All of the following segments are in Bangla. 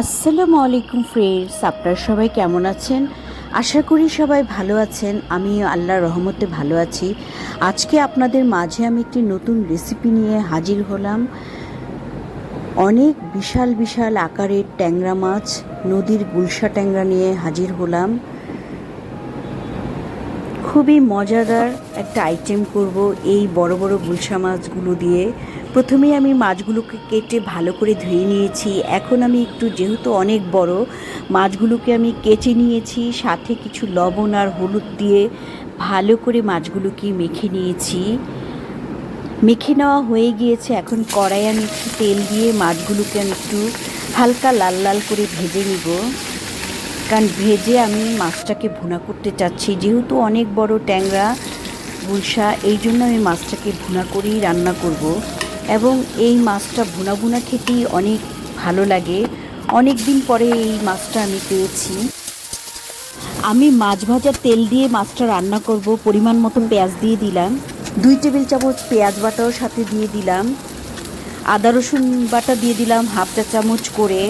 আসসালামু আলাইকুম ফ্রেন্ডস, আপনারা সবাই কেমন আছেন? আশা করি সবাই ভালো আছেন আমি আল্লাহর রহমতে ভালো আছি। আজকে আপনাদের মাঝে আমি একটি নতুন রেসিপি নিয়ে হাজির হলাম। অনেক বিশাল বিশাল আকারের ট্যাংরা মাছ, নদীর গুলশা ট্যাংরা নিয়ে হাজির হলাম। খুবই মজাদার একটা আইটেম করব এই বড় বড় গুলশা মাছগুলো দিয়ে। প্রথমে আমি মাছগুলোকে কেটে ভালো করে ধুয়ে নিয়েছি। এখন আমি একটু যেহেতু অনেক বড়, মাছগুলোকে আমি কেটে নিয়েছি, সাথে কিছু লবণ আর হলুদ দিয়ে ভালো করে মাছগুলোকে মেখে নিয়েছি। মেখে নেওয়া হয়ে গিয়েছে, এখন কড়াই আমি একটু তেল দিয়ে মাছগুলোকে আমি একটু হালকা লাল লাল করে ভেজে নিব। কারণ ভেজে আমি মাছটাকে ভুনা করতে চাচ্ছি। যেহেতু অনেক বড় ট্যাংরা, গুলশা, এই জন্য আমি মাছটাকে ভুনা করেই রান্না করব। এবং এই মাছটা ভুনা ভুনা খেতেই অনেক ভালো লাগে। অনেক দিন পরে এই মাছটা আমি পেয়েছি। আমি মাছ ভাজার তেল দিয়ে মাছটা রান্না করব, পরিমাণ মতো পেঁয়াজ দিয়ে দিলাম। দুই টেবিল চামচ পেঁয়াজ বাটাও সাথে দিয়ে দিলাম। আদা রসুন বাটা দিয়ে দিলাম হাফ চা চামচ করে।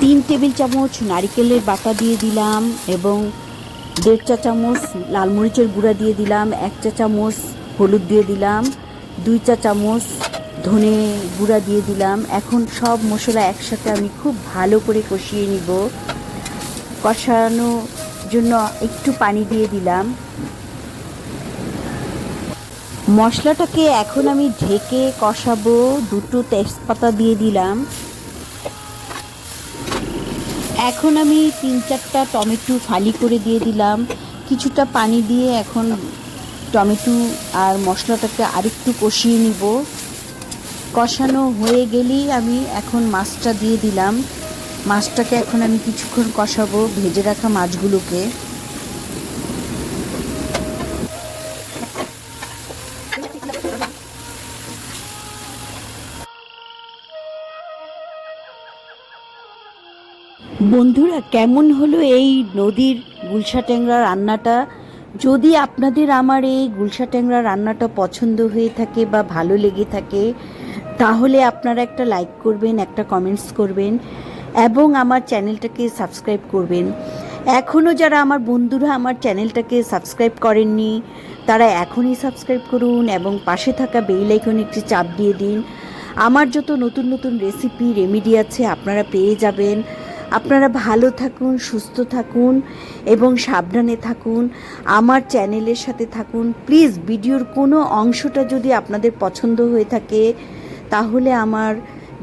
তিন টেবিল চামচ নারিকেলের বাটা দিয়ে দিলাম এবং দেড় চা চামচ লাল মরিচের গুঁড়া দিয়ে দিলাম, এক চা চামচ হলুদ দিয়ে দিলাম, দুই চা চামচ ধনে গুঁড়া দিয়ে দিলাম। এখন সব মশলা একসাথে আমি খুব ভালো করে কষিয়ে নিব। কষানোর জন্য একটু পানি দিয়ে দিলাম। মশলাটাকে এখন আমি ঢেকে কষাবো। দুটো তেজপাতা দিয়ে দিলাম। এখন আমি তিন চারটা টমেটো ফালি করে দিয়ে দিলাম। কিছুটা পানি দিয়ে এখন টমেটো আর মশলাটাকে আরেকটু কষিয়ে নিব। কষানো হয়ে গেলেই আমি এখন মাছটা দিয়ে দিলাম। মাছটাকে এখন আমি কিছুক্ষণ কষাবো, ভেজে রাখা মাছগুলোকে। বন্ধুরা, কেমন হলো এই নদীর গুলশা ট্যাংরা রান্নাটা? যদি আপনাদের আমার এই গুলশা ট্যাংরা রান্নাটা পছন্দ হয়ে থাকে বা ভালো লেগে থাকে, তাহলে আপনারা একটা লাইক করবেন, একটা কমেন্টস করবেন, এবং আমার চ্যানেলটাকে সাবস্ক্রাইব করবেন। এখনও যারা আমার বন্ধুরা আমার চ্যানেলটাকে সাবস্ক্রাইব করেননি, তারা এখনই সাবস্ক্রাইব করুন এবং পাশে থাকা বেল আইকনে একটি চাপ দিয়ে দিন। আমার যত নতুন নতুন রেসিপি রেমিডি আছে, আপনারা পেয়ে যাবেন। আপনারা ভালো থাকুন, সুস্থ থাকুন এবং সাবধানে থাকুন। আমার চ্যানেলের সাথে থাকুন। প্লিজ ভিডিওর কোনো অংশটা যদি আপনাদের পছন্দ হয়ে থাকে, তাহলে আমার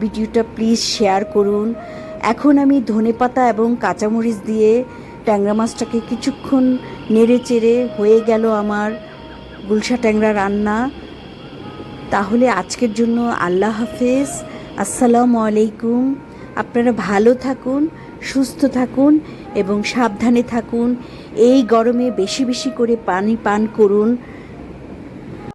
ভিডিওটা প্লিজ শেয়ার করুন। এখন আমি ধনেপাতা এবং কাঁচামরিচ দিয়ে ট্যাংরা মাছটাকে কিছুক্ষণ নেড়ে চেড়ে হয়ে গেল আমার গুলশা ট্যাংরা রান্না। তাহলে আজকের জন্য আল্লাহ হাফেজ। আসসালামু আলাইকুম। আপনারা ভালো থাকুন, সুস্থ থাকুন এবং সাবধানে থাকুন। এই গরমে বেশি বেশি করে পানি পান করুন।